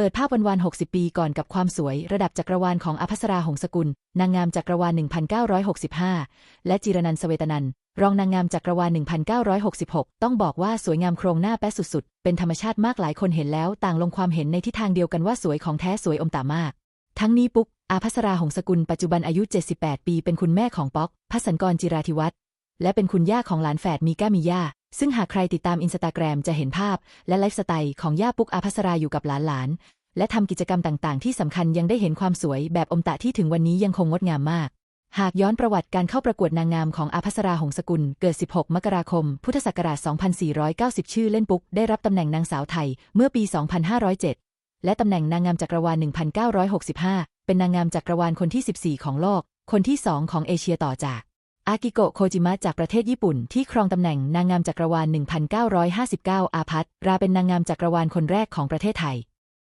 เปิดภาพวันวาน 60 ปีก่อนกับความสวยระดับจักรวาลของอภัสราหงสกุล นางงามจักรวาล 1965 และจิรนันสเวตนัน รองนางงามจักรวาล 1966 ต้องบอกว่าสวยงามโครงหน้าแป๊ะสุดๆ เป็นธรรมชาติมากหลายคนเห็นแล้วต่างลงความเห็นในทิศทางเดียวกันว่าสวยของแท้สวยอมตามาก ทั้งนี้ปุ๊ก อาภัสราหงสกุลปัจจุบันอายุ 78 ปี เป็นคุณแม่ของป๊อกพัสันกรจิราธิวัฒน์และเป็นคุณย่าของหลานแฝดมีก้ามีย่า ซึ่งหากใครติดตามอินสตาแกรมจะเห็นภาพ และไลฟ์สไตล์ของย่าปุ๊กอาภัสราอยู่กับหลานๆ และทำกิจกรรมต่างๆ ที่สำคัญยังได้เห็นความสวยแบบอมตะที่ถึงวันนี้ยังคงงดงามมาก หากย้อนประวัติการเข้าประกวดนางงามของอาภัสราหงสกุล เกิด 16 มกราคม พุทธศักราช 2490 ชื่อเล่นปุ๊ก ได้รับตำแหน่งนางสาวไทยเมื่อปี 2507 และตำแหน่งนางงามจักรวาล 1965 เป็นนางงามจักรวาลคนที่ 14 ของโลก คนที่ 2 ของเอเชียต่อจาก อากิโกะโคจิมะจากประเทศญี่ปุ่นที่ครองตำแหน่งนางงามจักรวาล 1959 อาพัทราเป็นนางงามจักรวาลคนแรกของประเทศไทย